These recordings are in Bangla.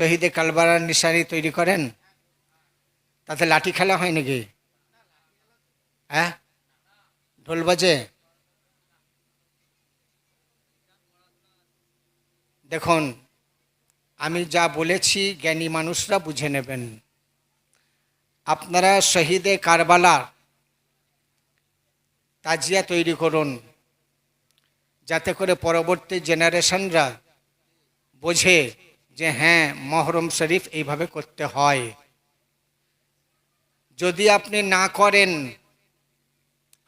শহীদে কালবারার নিশানি তৈরি করেন? তাতে লাঠি খেলা হয় নাকি? হ্যাঁ? ঢোল বাজে? দেখুন, আমি যা বলেছি জ্ঞানী মানুষরা বুঝে নেবেন। আপনারা শহীদে কারবালার তাজিয়া তৈরি করুন, যাতে করে পরবর্তী জেনারেশনরা বোঝে যে হ্যাঁ মহরম শরীফ এইভাবে করতে হয়। যদি আপনি না করেন,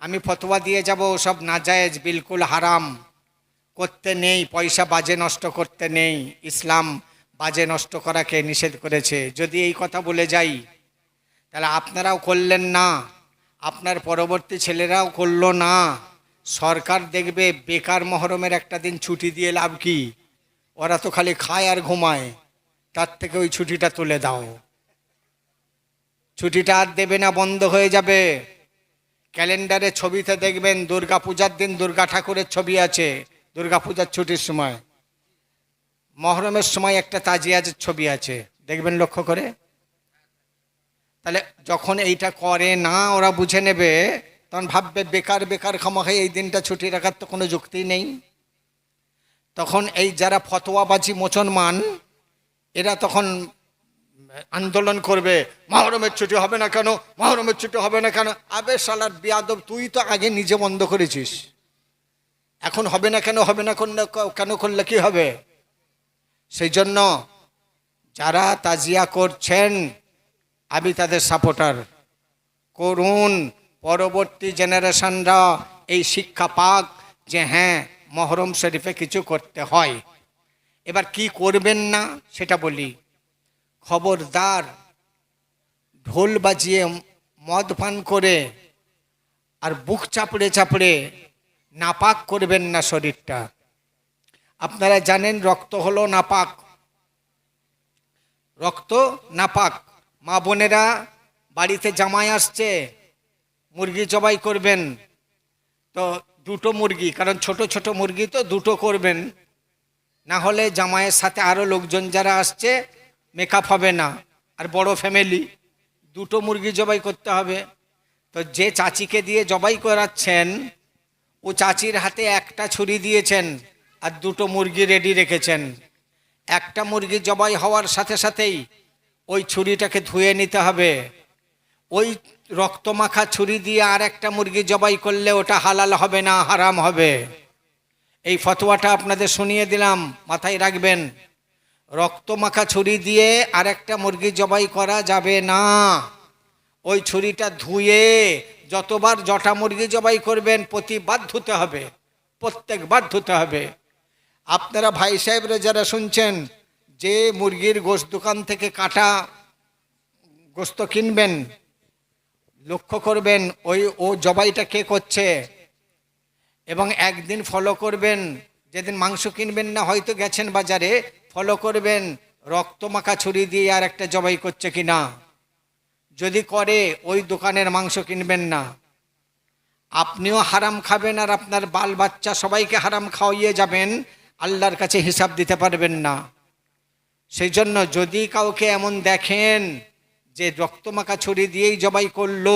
আমি ফতোয়া দিয়ে যাব, সব নাজায়েজ, বিলকুল হারাম। করতে নেই, পয়সা বাজে নষ্ট করতে নেই। ইসলাম বাজে নষ্ট করাকে নিষেধ করেছে। যদি এই কথা বলে যাই, তাহলে আপনারাও করলেন না, আপনার পরবর্তী ছেলেরাও করল না। সরকার দেখবে, বেকার মহরমের একটা দিন ছুটি দিয়ে লাভ কি? ওরা তো খালি খায় আর ঘুমায়। তার থেকে ওই ছুটিটা তুলে দাও। ছুটিটা আর দেবে না, বন্ধ হয়ে যাবে। ক্যালেন্ডারে ছবিতে দেখবেন দুর্গা পূজার দিন দুর্গা ঠাকুরের ছবি আছে দুর্গা পূজার ছুটির সময়। মহরমের সময় একটা তাজিয়াজের ছবি আছে, দেখবেন লক্ষ্য করে? তাহলে যখন এইটা করে না, ওরা বুঝে নেবে, তখন ভাববে, বেকার বেকার ক্ষমা খামাখাই এই দিনটা ছুটি রাখার তো কোনো যুক্তি নেই। তখন এই যারা ফতোয়াবাজি মুসলমান এরা তখন আন্দোলন করবে, মহরমের ছুটি হবে না কেন, মহরমের ছুটি হবে না কেন? আবে সালার বিয়াদব, তুই তো আগে নিজে বন্ধ করেছিস। এখন হবে না কেন, হবে না করলে কেন করলে কি হবে? সেই জন্য যারা তাজিয়া করছেন, আমি তাদের সাপোর্টার করুন, পরবর্তী জেনারেশনরা এই শিক্ষা পাক যে হ্যাঁ মহরম শরীফে কিছু করতে হয়। এবার কি করবেন না সেটা বলি। খবরদার, ঢোল বাজিয়ে মদ পান করে আর বুক চাপড়ে চাপড়ে নাপাক করবেন না শরীরটা। আপনারা জানেন রক্ত হলো নাপাক। রক্ত নাপাক। মা বোনেরা বাড়িতে জামাই আসছে, মুরগি জবাই করবেন। তো দুটো মুরগি, কারণ ছোট ছোট মুরগি তো দুটো করবেন। না হলে জামাইয়ের সাথে আরও লোকজন যারা আসছে মেকআপ হবে না। আর বড় ফ্যামিলি দুটো মুরগি জবাই করতে হবে। তো যে চাচিকে দিয়ে জবাই করাচ্ছেন, ও চাচির হাতে একটা ছুরি দিয়েছেন আর দুটো মুরগি রেডি রেখেছেন। একটা মুরগি জবাই হওয়ার সাথে সাথেই ওই ছুরিটাকে ধুয়ে নিতে হবে। ওই রক্তমাখা ছুরি দিয়ে আর একটা মুরগি জবাই করলে ওটা হালাল হবে না হারাম হবে? এই ফতোয়াটা আপনাদের শুনিয়ে দিলাম, মাথায় রাখবেন। রক্তমাখা ছুরি দিয়ে আর একটা মুরগি জবাই করা যাবে না। ওই ছুরিটা ধুয়ে যতবার জটা মুরগি জবাই করবেন, প্রতিবার ধুতে হবে, প্রত্যেকবার ধুতে হবে। আপনারা ভাই সাহেবরা যারা শুনছেন, যে মুরগির গোস্ত দোকান থেকে কাটা গোস্ত কিনবেন লক্ষ্য করবেন ওই ও জবাইটা কে করছে? এবং একদিন ফলো করবেন, যেদিন মাংস কিনবেন না, হয়তো গেছেন বাজারে ফলো করবেন রক্তমাখা ছুরি দিয়ে আর একটা জবাই করছে কি না যদি করে, ওই দোকানের মাংস কিনবেন না। আপনিও হারাম খাবেন আর আপনার বাল বাচ্চা সবাইকে হারাম খাওয়াইয়ে যাবেন, আল্লাহর কাছে হিসাব দিতে পারবেন না। সেই জন্য যদি কাউকে এমন দেখেন যে রক্তমাখা ছুরি দিয়েই জবাই করল।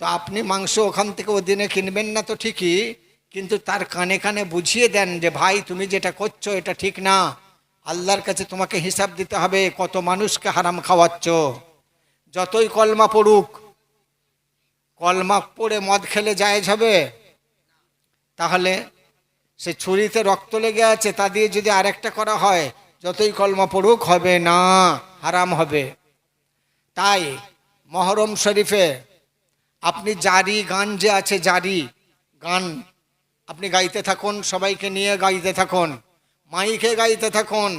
তো আপনি মাংস ওখান থেকে ওদিনে কিনবেন না তো ঠিকই, কিন্তু তার কানে কানে বুঝিয়ে দেন যে, ভাই, তুমি যেটা করছ এটা ঠিক না। আল্লাহর কাছে তোমাকে হিসাব দিতে হবে কত মানুষকে হারাম খাওয়াচ্ছ। যতই কলমা পড়ুক, কলমা পড়ে মদ খেলে জায়েজ হবে। তাহলে সে ছুরিতে রক্ত লেগে আছে, তা দিয়ে যদি আরেকটা করা হয়, যতই কলমা পড়ুক হবে না, হারাম হবে। তাই মহরম শরীফে আপনি জারি গান যে আছে জারি গান, আপনি গাইতে থাকুন, সবাইকে নিয়ে গাইতে থাকুন, মাইকে গাইতে থাকুন,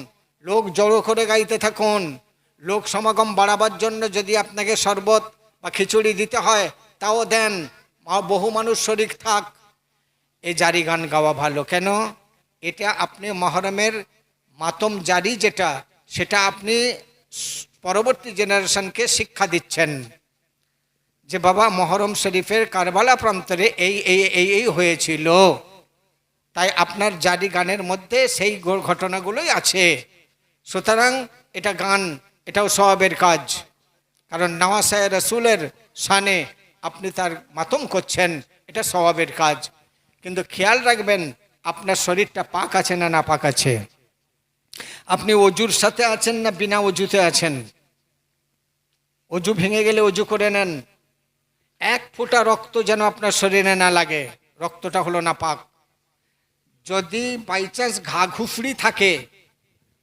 লোক জড়ো করে গাইতে থাকুন, লোক সমাগম বাড়াবার জন্য যদি আপনাকে শরবত বা খিচুড়ি দিতে হয়, তাও দেন বহু মানুষ শরিক থাক। এই জারি গান গাওয়া ভালো কেন? এটা আপনি মহরমের মাতম জারি যেটা, সেটা আপনি পরবর্তী জেনারেশনকে শিক্ষা দিচ্ছেন যে বাবা, মহরম শরীফের কারবালা প্রান্তরে এই এই এই এই হয়েছিল। তাই আপনার জারি গানের মধ্যে সেই ঘটনাগুলোই আছে। সুতরাং এটা গান, এটাও স্বভাবের কাজ। কারণ নওয়াসায় রসুলের সানে আপনি তার মাতম করছেন, এটা স্বভাবের কাজ। কিন্তু খেয়াল রাখবেন, আপনার শরীরটা পাক আছে না না পাক আছে। আপনি অজুর সাথে আছেন না বিনা অজুতে আছেন? অজু ভেঙে গেলে অজু করে নেন। এক ফোঁটা রক্ত যেন আপনার শরীরে না লাগে। রক্তটা হলো না পাক যদি বাই চান্স ঘা ঘুফড়ি থাকে,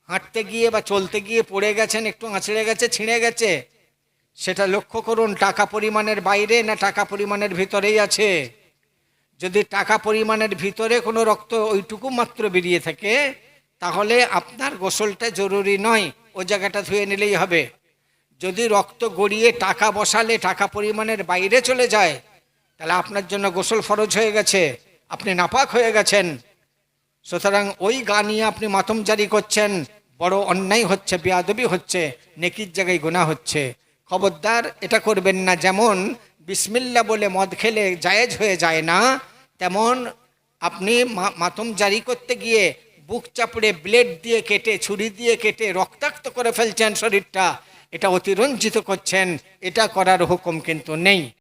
হাঁটতে গিয়ে বা চলতে গিয়ে পড়ে গেছেন, একটু আঁচড়ে গেছে, ছিঁড়ে গেছে, সেটা লক্ষ্য করুন, টাকা পরিমাণের বাইরে না টাকা পরিমাণের ভিতরেই আছে? যদি টাকা পরিমাণের ভিতরে কোনো রক্ত ওইটুকু মাত্র বেরিয়ে থাকে তাহলে আপনার গোসলটা জরুরি নয় ও জায়গাটা ধুয়ে নিলেই হবে। যদি রক্ত গড়িয়ে টাকা বসালে, টাকা পরিমাণের বাইরে চলে যায়, তাহলে আপনার জন্য গোসল ফরজ হয়ে গেছে, আপনি নাপাক হয়ে গেছেন। সুতরাং ওই গা নিয়ে আপনি মাতম জারি করছেন, বড় অন্যায় হচ্ছে, বেয়াদবি হচ্ছে, নেকির জায়গায় গুণা হচ্ছে। খবরদার, এটা করবেন না, যেমন বিসমিল্লা বলে মদ খেলে জায়েজ হয়ে যায় না, তেমন আপনি মাতম জারি করতে গিয়ে বুক চাপড়ে ব্লেড দিয়ে কেটে, ছুরি দিয়ে কেটে রক্তাক্ত করে ফেলছেন শরীরটা। এটা অতিরঞ্জিত করছেন। এটা করার হুকুম কিন্তু নেই।